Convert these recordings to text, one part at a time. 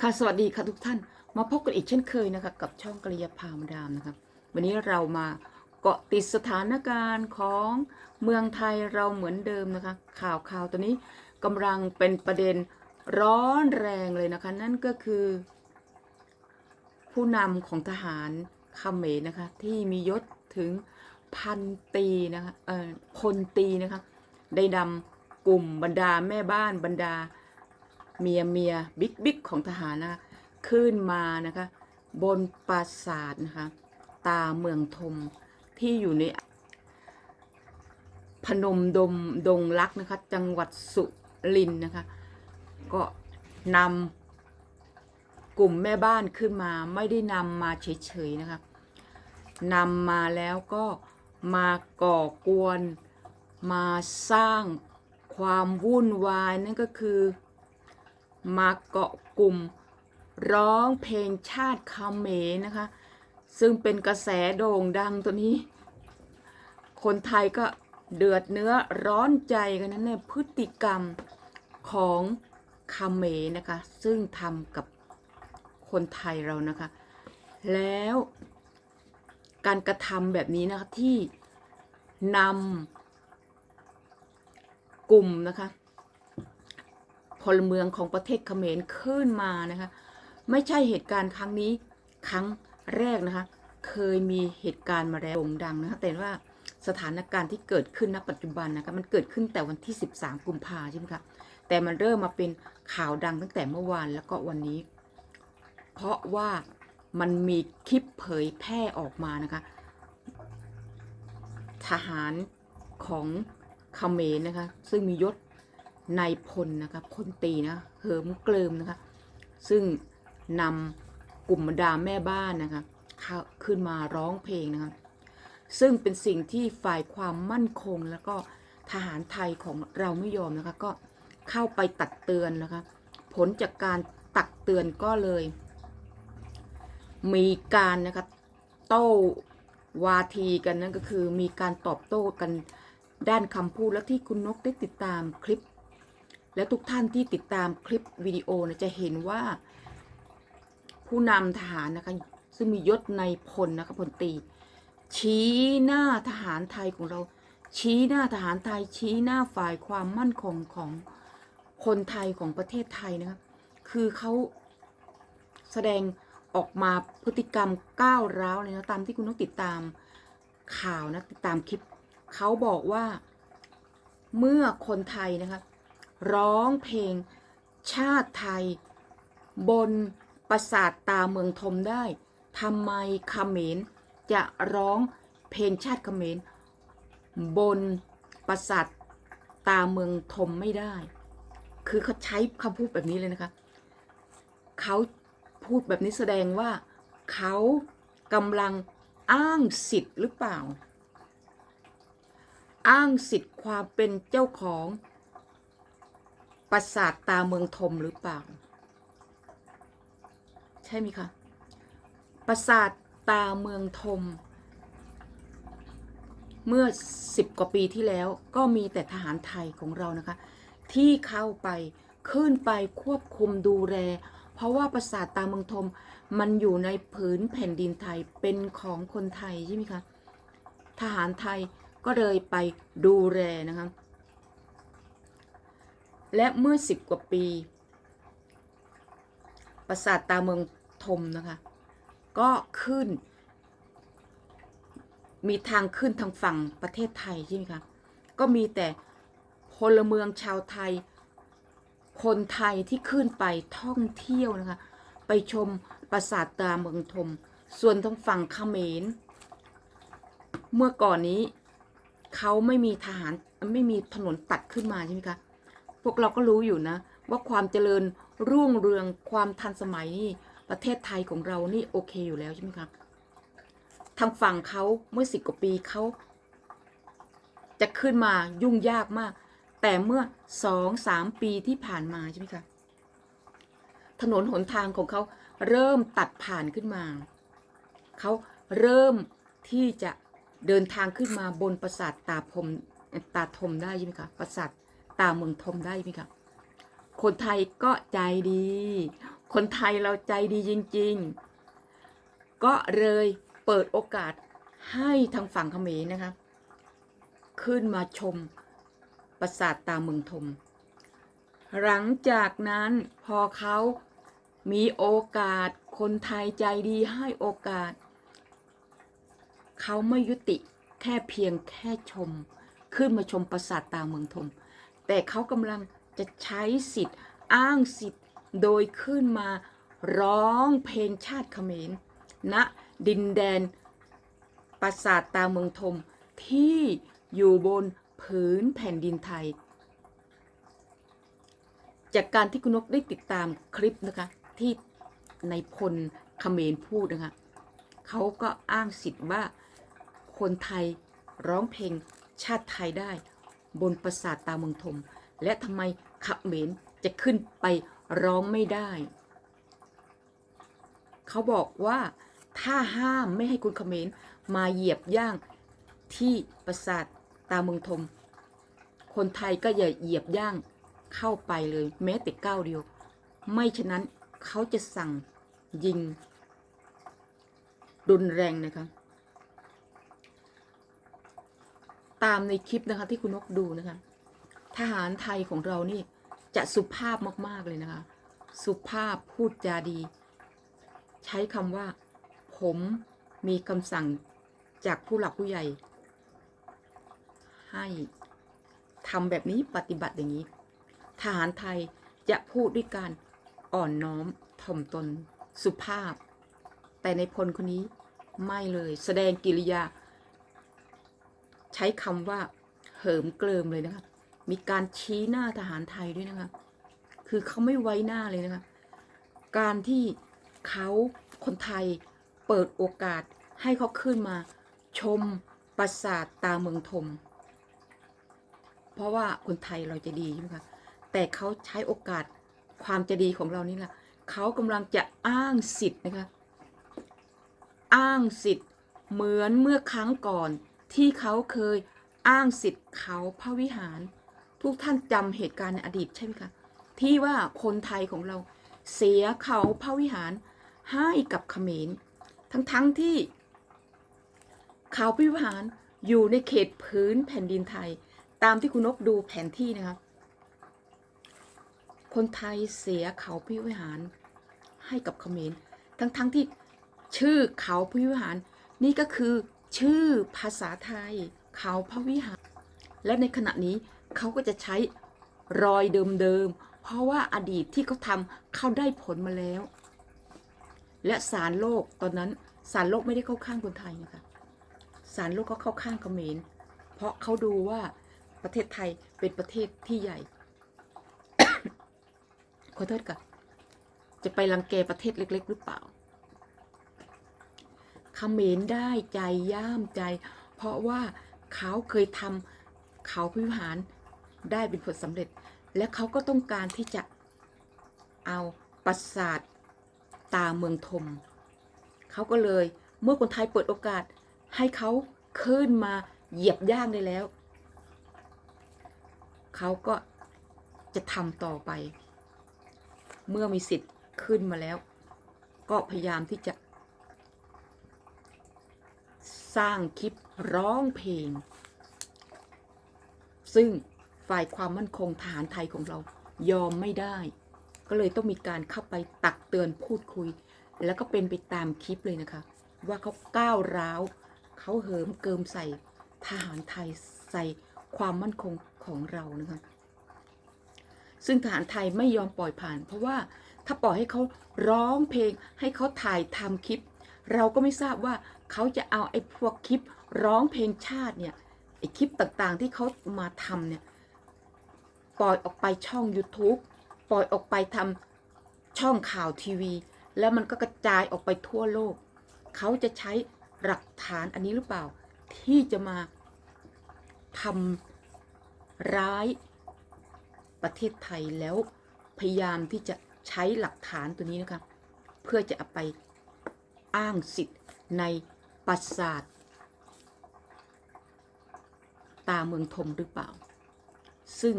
ค่ะสวัสดีค่ะทุกท่านมาพบกันอีกเช่นเคยนะคะกับช่องกริยาพามดามนะคะวันนี้เรามาเกาะติดสถานการณ์ของเมืองไทยเราเหมือนเดิมนะคะ ข่าวข่าวตัวนี้กำลังเป็นประเด็นร้อนแรงเลยนะคะ นั่นก็คือ ผู้นำของทหารเขมรนะคะที่มียศถึงพันตีนะคะเอ่อพลตีนะคะได้นำกลุ่มบรรดาแม่บ้านบรรดา เมียเมียบิ๊กบิ๊กของทหารนะคะขึ้นมานะคะ บนปราสาทนะคะ ตาเมืองทมที่อยู่ในพนมดมดงรักนะคะ จังหวัดสุรินนะคะ ก็นำกลุ่มแม่บ้านขึ้นมาไม่ได้นำมาเฉยๆนะคะนำมาแล้วก็มาก่อกวนมาสร้างความวุ่นวายนั่นก็คือ มาเกาะกลุ่ม ร้องเพลงชาติคาเมนะคะ ซึ่งเป็นกระแสโด่งดังตัวนี้ คนไทยก็เดือดเนื้อร้อนใจกันนั้นในพฤติกรรมของคาเมนะคะ ซึ่งทำกับคนไทยเรานะคะ แล้วการกระทำแบบนี้นะคะที่นำกลุ่มนะคะ พลเมืองของประเทศเขมรขึ้นมานะคะไม่ใช่เหตุการณ์ครั้งนี้ครั้งแรกนะคะเคยมีเหตุการณ์มาแล้วโด่งดังนะคะแต่ว่าสถานการณ์ที่เกิดขึ้นณปัจจุบันนะคะมันเกิดขึ้นแต่วันที่ 13 กุมภาใช่ไหมคะแต่มันเริ่มมาเป็นข่าวดังตั้งแต่เมื่อวานแล้วก็วันนี้ เพราะว่ามันมีคลิปเผยแพร่ออกมานะคะทหารของเขมรนะคะซึ่งมียศ นายพลนะคะพลตีนะเหิมเกลิมนะคะ ซึ่งนำกลุ่มบรรดาแม่บ้านนะคะเข้าขึ้นมาร้องเพลงนะคะซึ่งเป็นสิ่งที่ฝ่ายความมั่นคงแล้วก็ทหารไทยของเราไม่ยอมนะคะก็เข้าไปตักเตือนนะคะผลจากการตักเตือนก็เลย มีการนะคะโต้วาทีกันนั่นก็คือมีการตอบโต้กันด้านคำพูดและที่คุณนกได้ติดตามคลิป และทุกท่านที่ติดตามคลิปวิดีโอนะจะเห็นว่า ผู้นำทหารนะคะซึ่งมียศในพลนะคะพลตี ชี้หน้าทหารไทยของเรา ชี้หน้าทหารไทย ชี้หน้าฝ่ายความมั่นคงของคนไทยของประเทศไทยนะคะคือเขาแสดงออกมาพฤติกรรมก้าวร้าวเลยนะตามที่คุณต้องติดตามข่าวนะติดตามคลิปเขาบอกว่าเมื่อคนไทยนะคะ ร้องเพลงชาติไทย บนปราสาทตาเมืองทมได้ทำไมเขมรจะร้องเพลงชาติเขมรบนปราสาทตาเมืองทมไม่ได้ คือเขาใช้คำพูดแบบนี้เลยนะคะเขาพูดแบบนี้แสดงว่าเขากำลังอ้างสิทธิ์หรือเปล่า อ้างสิทธิ์ความเป็นเจ้าของ ราสาทตาเมืองทมหรือเปล่า ใช่ไหมคะปราสาทตาเมืองทมเมื่อสิบกว่าปีที่แล้วก็มีแต่ทหารไทยของเรานะคะ ที่เข้าไปขึ้นไปควบคุมดูแล เพราะว่าปราสาทตาเมืองทมมันอยู่ในผืนแผ่นดินไทยเป็นของคนไทยใช่ไหมคะทหารไทยก็เลยไปดูแลนะคะ และเมื่อสิบกว่าปี ปราสาทตาเมืองทมนะคะ ก็ขึ้น มีทางขึ้นทางฝั่งประเทศไทยใช่ไหมคะก็มีแต่พลเมืองชาวไทย คนไทยที่ขึ้นไปท่องเที่ยวนะคะ ไปชมปราสาทตาเมืองทมส่วนทางฝั่งเขมร เมื่อก่อนนี้เขาไม่มีทหารไม่มีถนนตัดขึ้นมาใช่ไหมคะ วกเราก็รู้อยู่นะ ว่าความเจริญรุ่งเรืองความทันสมัยนี่ประเทศไทยของเรานี่โอเคอยู่แล้วใช่ไหมคะทางฝั่งเขาเมื่อสิบกว่าปีเขาจะขึ้นมายุ่งยากมาก แต่เมื่อสองสามปีที่ผ่านมาใช่ไหมคะถนนหนทางของเขาเริ่มตัดผ่านขึ้นมา เขาเริ่มที่จะเดินทางขึ้นมาบนปราสาทตาพมตาทมได้ใช่ไหมคะปราสาท ตาเมืองทมได้ไหมคะคนไทยก็ใจดีคคนไทยเราใจดีจริง ๆ ก็เลยเปิดโอกาสให้ทางฝั่งเขมรนะคะ ขึ้นมาชมปราสาทตาเมืองทม หลังจากนั้นพอเขามีโอกาสคนไทยใจดีให้โอกาส เขาไม่ยุติแค่เพียงแค่ชม ขึ้นมาชมปราสาทตาเมืองทม แต่เขากำลังจะใช้สิทธิ์อ้างสิทธิ์โดยขึ้นมาร้องเพลงชาติเขมรณดินแดนปราสาทตาเมืองทมที่อยู่บนผืนแผ่นดินไทย จากการที่คุณนกได้ติดตามคลิปนะคะที่ในพลเขมรพูดนะคะเขาก็อ้างสิทธิ์ว่าคนไทยร้องเพลงชาติไทยได้ บนปราสาทตาเมืองทมและทำไมขเขมรจะขึ้นไปร้องไม่ได้ เขาบอกว่าถ้าห้ามไม่ให้คุณขเขมรมาเหยียบย่างที่ปราสาทตาเมืองทมคนไทยก็อย่าเหยียบย่างเข้าไปเลย แม้แต่ก้าวเดียว ไม่ฉะนั้นเขาจะสั่งยิงรุนแรงนะคะ ตามในคลิปนะคะ ที่คุณนกดูนะคะ ทหารไทยของเรานี่จะสุภาพมาก ๆ เลยนะคะ สุภาพพูดจาดี ใช้คำว่า ผมมีคำสั่งจากผู้หลักผู้ใหญ่ ให้ทำแบบนี้ปฏิบัติอย่างนี้ ทหารไทยจะพูดด้วยการอ่อนน้อมถ่อมตน สุภาพ แต่ในพลคนนี้ไม่เลยแสดงกิริยา ใช้คำว่าเหิมเกลิมเลยนะคะ มีการชี้หน้าทหารไทยด้วยนะคะ คือเขาไม่ไว้หน้าเลยนะคะ การที่เขาคนไทยเปิดโอกาสให้เขาขึ้นมาชมปราสาทตาเมืองทมเพราะว่าคนไทยเราจะดีใช่ไหมคะ แต่เขาใช้โอกาสความจะดีของเรานี่แหละ เขากำลังจะอ้างสิทธิ์นะคะ อ้างสิทธิ์เหมือนเมื่อครั้งก่อน ที่เขาเคยอ้างสิทธิ์เขาพระวิหาร ทุกท่านจำเหตุการณ์ในอดีตใช่ไหมคะที่ว่าคนไทยของเราเสียเขาพระวิหารให้กับเขมร ทั้งๆทที่เขาพระวิหารอยู่ในเขตพื้นแผ่นดินไทย ตามที่คุณนกดูแผนที่นะคะคนไทยเสียเขาพระวิหารให้กับเขมร ทั้งๆทที่ชื่อเขาพระวิหารนี่ก็คือ ชื่อภาษาไทย เขาพระวิหาร และในขณะนี้เขาก็จะใช้รอยเดิมๆ เพราะว่าอดีตที่เขาทำเขาได้ผลมาแล้ว และศาลโลกตอนนั้นศาลโลกไม่ได้เข้าข้างคนไทยนะคะศาลโลกก็เข้าข้างเขมร เพราะเขาดูว่าประเทศไทยเป็นประเทศที่ใหญ่ ขอโทษค่ะ จะไปรังแกประเทศเล็ก ๆ หรือเปล่า เขมรได้ใจย่ามใจ เพราะว่าเขาเคยทำเขาพิหารได้เป็นผลสำเร็จ และเขาก็ต้องการที่จะเอาปราสาทตาเมืองทม เขาก็เลยเมื่อคนไทยเปิดโอกาสให้เขาขึ้นมาเหยียบย่างได้แล้ว เขาก็จะทำต่อไป เมื่อมีสิทธิ์ขึ้นมาแล้ว ก็พยายามที่จะ สร้างคลิปร้องเพลง ซึ่งฝ่ายความมั่นคงทหารไทยของเรายอมไม่ได้ ก็เลยต้องมีการเข้าไปตักเตือนพูดคุย แล้วก็เป็นไปตามคลิปเลยนะคะ ว่าเขาก้าวร้าวเขาเหิมเกิมใส่ทหารไทยใส่ความมั่นคงของเรานะคะซึ่งทหารไทยไม่ยอมปล่อยผ่าน เพราะว่าถ้าปล่อยให้เขาร้องเพลงให้เขาถ่ายทำคลิป เราก็ไม่ทราบว่าเขาจะเอาไอ้พวกคลิปร้องเพลงชาติเนี่ยไอ้คลิปต่างๆที่เขามาทำเนี่ยปล่อยออกไปช่อง YouTube ปล่อยออกไปทำช่องข่าวทีวี แล้วมันก็กระจายออกไปทั่วโลก เขาจะใช้หลักฐานอันนี้หรือเปล่า ที่จะมาทำร้ายประเทศไทยแล้วพยายามที่จะใช้หลักฐานตัวนี้นะคะ เพื่อจะเอาไป อ้างสิทธิ์ในปราสาทตาเมืองทมหรือเปล่า ซึ่ง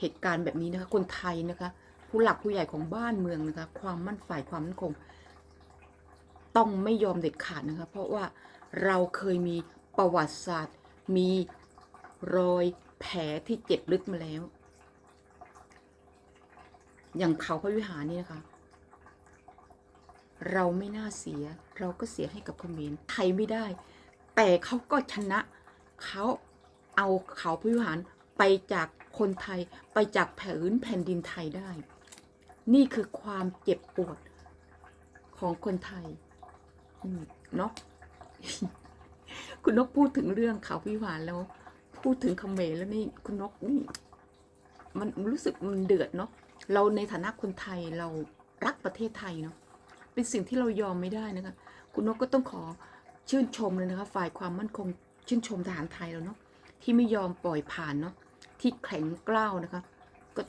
เหตุการณ์แบบนี้นะคะ คนไทยนะคะ ผู้หลักผู้ใหญ่ของบ้านเมืองนะคะ ความมั่นฝ่ายความมั่นคง ต้องไม่ยอมเด็ดขาดนะคะ เพราะว่าเราเคยมีประวัติศาสตร์ มีรอยแผลที่เจ็บลึกมาแล้ว อย่างเขาพระวิหารนี่นะคะ เราไม่น่าเสีย เราก็เสียให้กับเขมรไทยไม่ได้ แต่เขาก็ชนะเขาเอาเขาพิวิหารไปจากคนไทยไปจากแผ่นแผ่นดินไทยได้ นี่คือความเจ็บปวดของคนไทยเนาะคุณนกพูดถึงเรื่องเขาพิหารแล้ว พูดถึงเขมรแล้วนี่คุณนกนี่ มันรู้สึกมันเดือดเนาะเราในฐานะคนไทยเรารักประเทศไทยเนาะ เป็นสิ่งที่เรายอมไม่ได้นะคะ คุณนกก็ต้องขอชื่นชมเลยนะคะ ฝ่ายความมั่นคงชื่นชมทหารไทยแล้วเนาะที่ไม่ยอมปล่อยผ่านเนาะที่แข็งกล้าวนะคะ ก็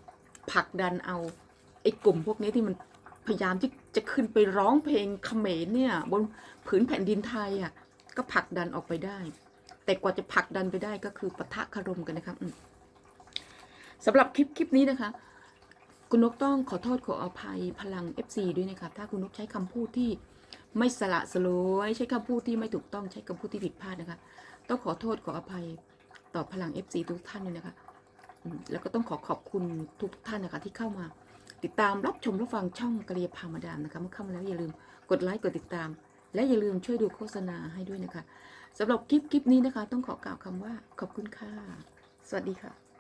ผลักดันเอาไอ้กลุ่มพวกนี้ที่มันพยายามที่จะขึ้นไปร้องเพลงเขมรเนี่ยบนผืนแผ่นดินไทยอะก็ผลักดันออกไปได้ แต่กว่าจะผลักดันไปได้ก็คือปะทะคารมกันนะครับสำหรับคลิปคลิปนี้นะคะ คุณนกต้องขอโทษขออภัยพลัง FC ด้วยนะคะถ้าคุณนกใช้คำพูดที่ไม่สละสลวยใช้คำพูดที่ไม่ถูกต้องใช้คำพูดที่ผิดพลาดนะคะ ต้องขอโทษขออภัยต่อพลัง FC ทุกท่านเลยนะคะแล้วก็ต้องขอขอบคุณทุกท่านนะคะที่เข้ามา ติดตามรับชมรับฟังช่องกะเรียพามาดามนะคะเมื่อเข้ามาแล้วอย่าลืมกดไลค์กดติดตาม และอย่าลืมช่วยดูโฆษณาให้ด้วยนะคะสำหรับคลิปคลิปนี้นะคะ ต้องขอกล่าวคำว่าขอบคุณค่ะ สวัสดีค่ะ